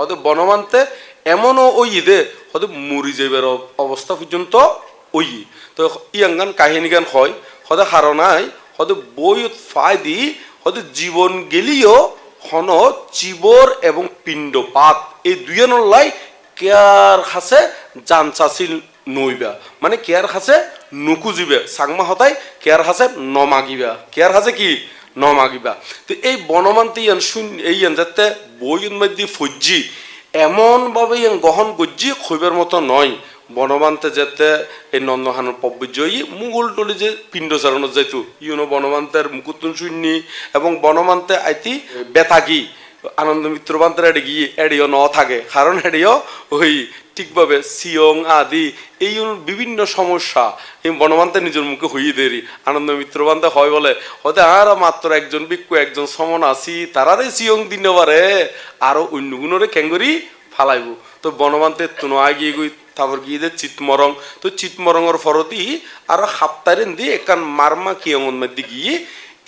হয়তো বনমানতে এমনও ওই দে, হয়তো মরি যাইবার অব- অবস্থা পর্যন্ত ওই। তো ইয়াঙ্গান কাহিনী গান হয়, হয়তো হারনাই হয়তো বই ফাই দি, হয়তো জীবন গেলিও হন চিবর এবং পিণ্ডপাত। এই দুইজনের লাই কেয়ার খাসে জান চাচিল নইবা। মানে কেয়ার খাসে নুকুজিবে। চাংমা হতাই কেয়ার খাসে নমাগিবা। কেয়ার খাসে কি? নমাগিবা তো এই বনমান্তি ইয়ান শুন এই ইয়ান যাতে বইয়ের মধ্যে ফজ্জি এমনভাবে ইয়ান গহন গজ্জি খইবার মতো নয়। বনমান্তে যেতে এই নন্দহানোর পব্বজয়ী মুঘল টলি যে পিণ্ড চারণত যাইতো, ইউনো বনমান্তের মুকুতুন শূন্য এবং বনমান্তে আইতি বেতাগি, আনন্দ মিত্রবান্তের এডে গিয়ে এডিও ন থাকে। কারণ এডিও ওই ঠিকভাবে সিয়ং, আদি, এই বিভিন্ন সমস্যা। এই বনমান্তে নিজের মুখে হইয়ে দেরি। আনন্দ মিত্রবান্তে হয় বলে হতে আর মাত্র একজন বিক্ষু একজন সমন আছি তারারে সিয়ং দিন পারে আরও অন্য গুণরে ক্যাঙ্গরি ফালাইব। তো বনমান্তে তুনো আগিয়ে গই, তারপর গিয়ে দে চিতমরং, তো চিতমরঙের ফরতি আর হাপ্তারেন দিয়ে একান মারমা কিয়ঙের মধ্যে গিয়ে,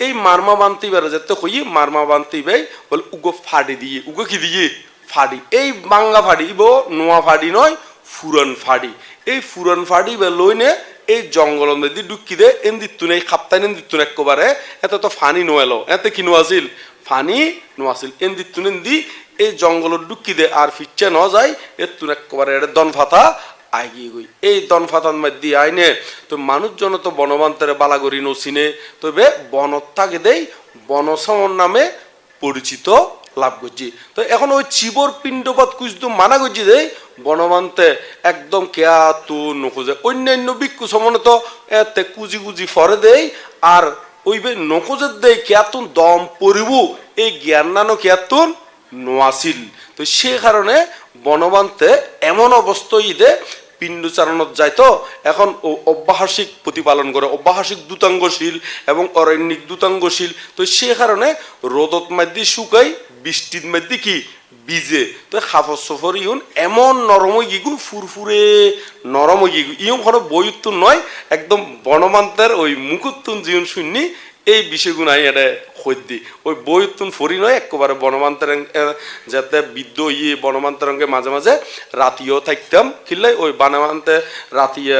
এই মারমা বান্তি বেড়ে যেতে হই মারমা বান্তি বে বলে উগো ফাড়ি দিয়ে, উগো কি দিয়ে? ফাড়ি। এই বাঙ্গা ফাড়ি ইবো নোয়া ফাড়ি নয়, ফুরন ফাড়ি। এই ফুরন ফাড়ি বে লইনে এই জঙ্গলের মধ্যে ঢুকি দে এন দিতুন এই খাপ্তাই এন দিতুন একবারে। এত তো ফানি নোয়ালো। এতে কি নোয়াছিল? ফানি নোয়াছিল। এন দিতুন এন দি এই জঙ্গলত ঢুকি দে, আর ফিরছে ন যায় এর তুন একবারে এটা দন ফাতা আগিয়ে গই। এই দন ফাতার মধ্যে আইনে তো মানুষজন তো বনবান্তরে বালাগরি নসিনে। তবে বনত দেই বনসমন নামে পরিচিত লাভ করছি। তো এখন ওই চিবর পিণ্ডপাত কুচদু মানা করছি দেই বনমান্তে একদম কেয়া তু নখোঁজে। অন্যান্য বিক্ষু সমনে তো এতে কুজি কুজি ফরে দেই, আর ওই বে নখোঁজের দেই কেয়াতুন দম পরিব, এই জ্ঞান নানো কেয়াতুন নোয়াছিল তো সে কারণে বনবান্তে এমন অবস্থা ইদে পিণ্ড চালানোর যায় তো এখন অব্যাহসিক প্রতিপালন করে, অব্যাহসিক দূতাঙ্গশীল এবং অরণ্যিক দূতাঙ্গশীল। তো সে কারণে রোদত মধ্যে শুকাই বৃষ্টির মধ্যে কি বিজে তো হাফর সফর ইউন এমন নরম গিগু ফুরফুরে নরম গিগু ইউন কোনো বইত্ব নয়, একদম বনমান্তার ওই মুকুত্তুন জীবন শুননি এই বিষয়গুলো আই এটা খদ্দি ওই বই তুন ফরি নয় একেবারে বনমান্তরং যাতে বিদ্য ইয়ে বনমান্তরঙ্গে মাঝে মাঝে রাতিও থাকতাম। কিনলে ওই বানামান্তে রাতিয়ে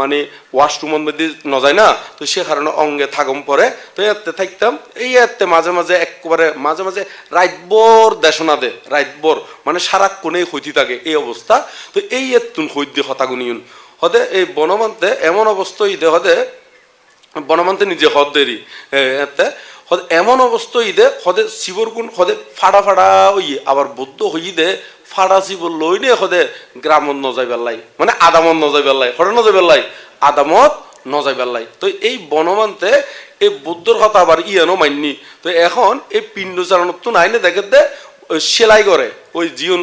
মানে ওয়াশরুমের মধ্যে নজায় না, তো সে কারণে অঙ্গে থাকম পরে, তো এতে থাকতাম। এই এতে মাঝে মাঝে একেবারে মাঝে মাঝে রাইতবর দেশনা দে রাইতবর মানে সারাক্ষণেই হইতে থাকে এই অবস্থা। তো এই এতুন হইতে হতাগুনিউন হদে এই বনমান্তে এমন অবস্থা ইদে হদে বনমান্তে নিজে হদ দেরি এতে, হদে এমন অবস্থা ইদে হদে শিবর গুণ হদে ফাড়া ফাড়া হইয়ে, আবার বৌদ্ধ হইয়ে দে ফাড়া শিব লই নে হদে গ্রামত নজাইবার লাই মানে আদামত নজাইবার লাই হরে নজাইবার লাই আদামত নজাইবার লাই তো এই বনমান্তে এই বৌদ্ধর কথা আবার ইয়ানো মাননি তো এখন এই পিণ্ড চালানোর তো নাইনে দেখে দে ওই সেলাই করে। ওই জীবন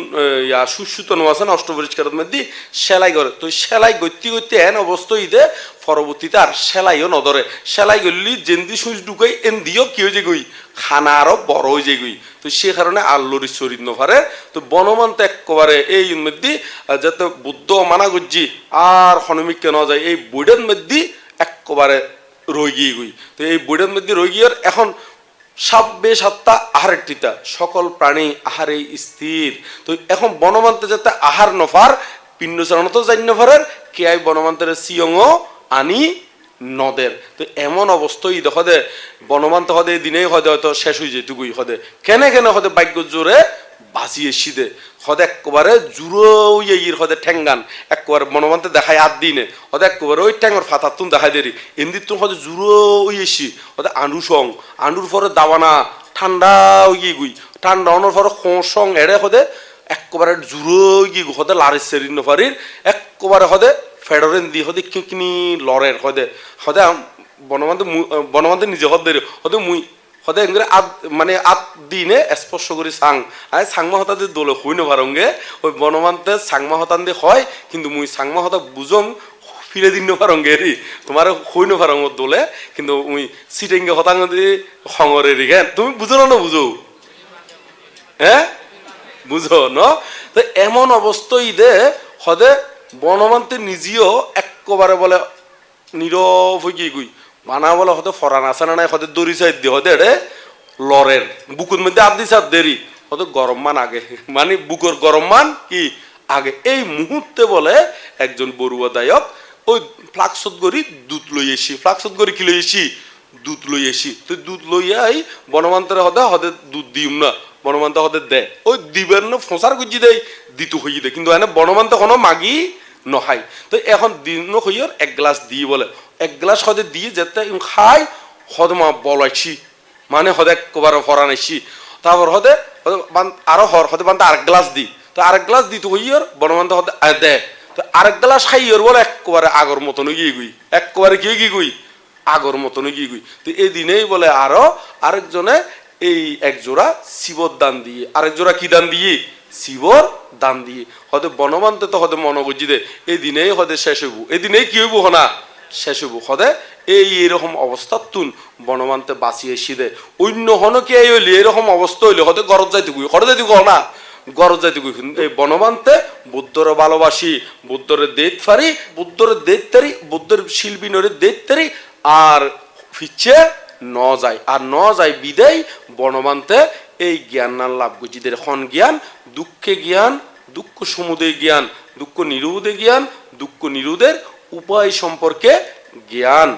ইয়া সুসুত আছে না, অষ্টপরিষ্কারের মধ্যে সেলাই করে। তো সেলাই গতি গতি এন অবস্থা ইদে পরবর্তীতে আর সেলাইও নধরে। সেলাই করলি জেন্দি সুইচ ঢুকাই এন দিও কি হয়ে গই খানা আরও বড় হয়ে যায় গই তো সে কারণে আল্লুরি শরীর নফারে তো বনমান্ত একবারে এই মধ্যে যাতে বুদ্ধ মানা করছি, আর হনুমিককে ন যায়, এই বইডের মধ্যে একবারে রই গিয়ে গই তো এই বইডের মধ্যে রই গিয়ে এখন সাব্বে সত্তা আহারের টিতা সকল প্রাণী আহারে স্থির। তো এখন বনমান্ত যাতে আহার নফার পিণ্ড চরণত তো জান্য ফারের, কে আই বনমান্তের সিয়ং আনি নদের। তো এমন অবস্থাই হদে বনমান্ত হদে, দিনেই হদে, হয়তো শেষ হয়ে যেটুকুই হদে। কেনে কেনে হদে, বাক্য জোরে বাঁচিয়ে সিদে হদে একবারে জুড়ো ইয়ের হদে ঠেঙ্গান, একবারে মনমান্তে দেখায় আট দিনে। হদে একবারে ওই ট্যাঙ্গর ফাতার তুন দেখাই দেরি। এমনি তুন হদে জুড়ো ইয়েছি হদে আন্ডু সং। আন্ডুর পরে দাবানা, ঠান্ডা ইয়ে গুই। ঠান্ডা অনর পরে খোঁ সং এড়ে হদে একবারে জুড়ো গিয়ে হদে লারের সেরিন নফারির, একবারে হদে ফেডরেন দি হদে কিকনি লরের হদে হদে বনমান্তে বনমান্তে নিজে হদ দেরি। হদে মুই এংরে আত মানে আত দিনে স্পর্শ করি চাং। আই চাংমা হতা দিয়ে দোলে হই নভারঙ্গে ওই বনমান্তে চাংমা হতান দিয়ে হয়, কিন্তু মুই চাংমা হতা বুঝম ফিরে দিন নভারঙ্গে রি তোমার হই নভারঙ্গ দোলে, কিন্তু মুই সিটেঙ্গে হতাঙ্গ দিয়ে খঙরে রি হ্যাঁ তুমি বুঝো না বুঝো হ্যাঁ বুঝো ন? তো এমন অবস্থা দে হদে বনমান্তে নিজেও একবারে বলে নীরব হয়ে গিয়ে গুই মানা বলে হতে ফরান আছে না নাই হতে দড়ি সাইড দিয়ে হতে এড়ে লরের বুকুর মধ্যে আদি সাত দেরি। হয়তো গরম মান আগে। মানে বুকর গরম মান কি? আগে। এই মুহূর্তে বলে একজন বড়ুয়াদায়ক ওই ফ্লাক্সত গড়ি দুধ লই এসি ফ্লাক্সত গড়ি কি লই এসি দুধ লই এসি তো দুধ লইয়াই বনমান্তরে হদে হদে দুধ দিম না। বনমান্ত হদে দে। ওই দিবেন না, ফোঁসার গুজি দেয় দিতু হইয়ে দে। কিন্তু এনে বনমান্ত কোনো মাগি নহাই। তো এখন দিন হইয়র এক গ্লাস দিয়ে বলে। এক গ্লাস হদে দিয়ে যেতে খাই হদমা বলাইছি। মানে হদে একবারে ফরানাইছি তারপর হদে হদে আরও হর, হদে বান আরেক গ্লাস দি। তো আরেক গ্লাস দি তো হইয়র বনমান্ত হদে দে। তো আরেক গ্লাস খাইয়র বলে একবারে আগর মতন গিয়ে গুই। একবারে কি গিয়ে গুই? আগর মতন গিয়ে গুই। তো এই দিনেই বলে আরও আরেকজনে এই এক জোড়া শিবর দান দিয়ে। আরেক জোড়া কি দান দিয়ে? শিবর দান দিয়ে। হয়তো বনমান্তে তো হয়তো মনগজি দে। এই দিনেই হয়তো শেষ হইব। এই দিনেই কি হইব হনা? শেষ হদে এই এরকম অবস্থা তুন বনমান্তে বাঁচিয়ে দে। অন্য হনকে এই হইলে? এরকম অবস্থা হইলে হয়তো গরজ যাইতে গুই হরে যাইতে না? গরজ যাইতে গুই এই বনমান্তে বুদ্ধরে ভালোবাসি, বুদ্ধরে দেত ফারি, বুদ্ধরে দেত তারি, বুদ্ধের শিল্পী নরে দেত তারি, আর ফিচ্ছে ন যায়। আর ন যায় বিদেই বনমান্তে এই জ্ঞান না লাভ গুজিদের খন জ্ঞান, দুঃখে জ্ঞান, দুঃখ সমুদয় জ্ঞান, দুঃখ নিরুদে জ্ঞান, দুঃখ নিরুদের উপায় সম্পর্কে জ্ঞান।